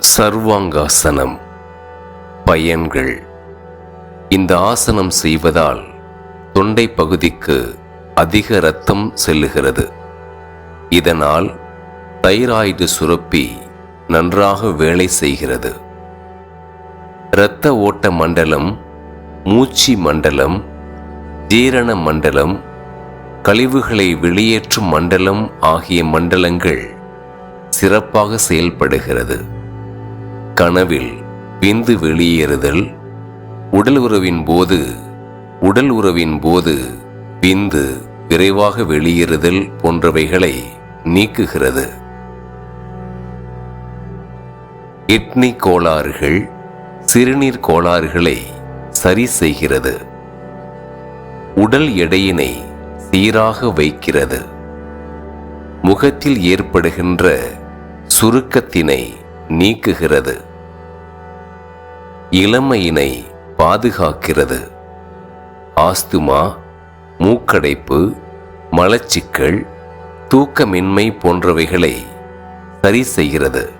சர்வாங்காசனம். பயன்கள். இந்த ஆசனம் செய்வதால் தொண்டை பகுதிக்கு அதிக இரத்தம் செல்லுகிறது. இதனால் தைராய்டு சுரப்பி நன்றாக வேலை செய்கிறது. இரத்த ஓட்ட மண்டலம் மூச்சு மண்டலம் ஜீரண மண்டலம் கழிவுகளை வெளியேற்றும் மண்டலம் ஆகிய மண்டலங்கள் சிறப்பாக செயல்படுகிறது. கனவில் விந்து வெளியேறுதல். உடல் உறவின் போது உடல் உறவின் போது விந்து விரைவாக வெளியேறுதல் போன்றவைகளை நீக்குகிறது. கிட்னி கோளாறுகள் சிறுநீர் கோளாறுகளை சரி செய்கிறது. உடல் எடையினை சீராக வைக்கிறது. முகத்தில் ஏற்படுகின்ற சுருக்கத்தினை நீக்குகிறது. இளமையினை பாதுகாக்கிறது. ஆஸ்துமா மூக்கடைப்பு மலச்சிக்கல் தூக்கமின்மை போன்றவைகளை சரி செய்கிறது.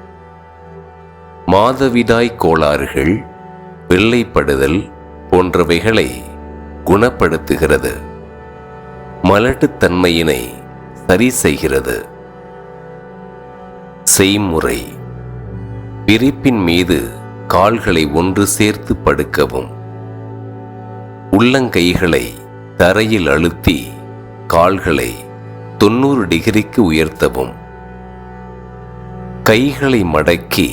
மாதவிடாய் கோளாறுகள் வெள்ளைப்படுதல் போன்றவைகளை குணப்படுத்துகிறது. மலட்டுத்தன்மையினை சரி செய்கிறது. செய்முறை. பிரிப்பின் மீது கால்களை ஒன்று சேர்த்து படுக்கவும். உள்ளங்கைகளை தரையில் அழுத்தி கால்களை தொண்ணூறு டிகிரிக்கு உயர்த்தவும். கைகளை மடக்கி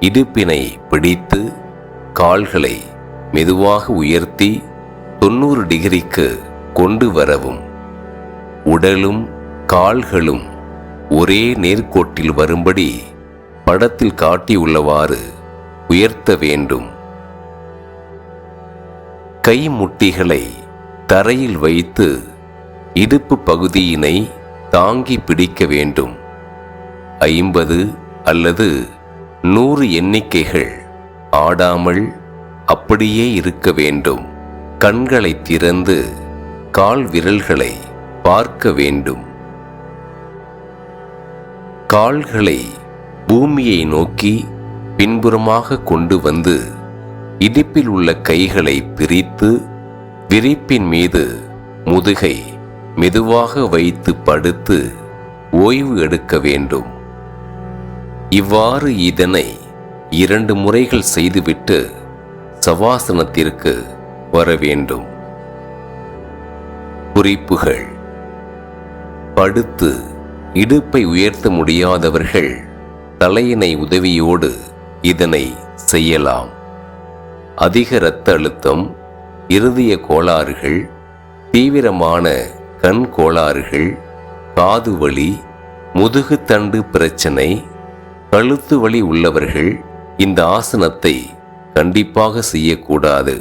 இடுப்பினை பிடித்து கால்களை மெதுவாக உயர்த்தி தொண்ணூறு டிகிரிக்கு கொண்டு வரவும். உடலும் கால்களும் ஒரே நேர்கோட்டில் வரும்படி படத்தில் காட்டியுள்ளவாறு உயர்த்த வேண்டும். கை முட்டிகளை தரையில் வைத்து இடுப்பு பகுதியினை தாங்கி பிடிக்க வேண்டும். ஐம்பது அல்லது நூறு எண்ணிக்கைகள் ஆடாமல் அப்படியே இருக்க வேண்டும். கண்களை திறந்து கால் விரல்களை பார்க்க வேண்டும். கால்களை பூமியை நோக்கி பின்புறமாக கொண்டு வந்து இடுப்பில் உள்ள கைகளை பிரித்து விரிப்பின் மீது முதுகை மெதுவாக வைத்து படுத்து ஓய்வு எடுக்க வேண்டும். இவ்வாறு இதனை இரண்டு முறைகள் செய்துவிட்டு சவாசனத்திற்கு வர வேண்டும். குறிப்புகள். படுத்து இடுப்பை உயர்த்த முடியாதவர்கள் தலையினை உதவியோடு இதனை செய்யலாம். அதிக இரத்த அழுத்தம் இருதய கோளாறுகள் தீவிரமான கண் கோளாறுகள் காது வலி முதுகுத்தண்டு பிரச்சனை கழுத்து வலி உள்ளவர்கள் இந்த ஆசனத்தை கண்டிப்பாக செய்யக்கூடாது.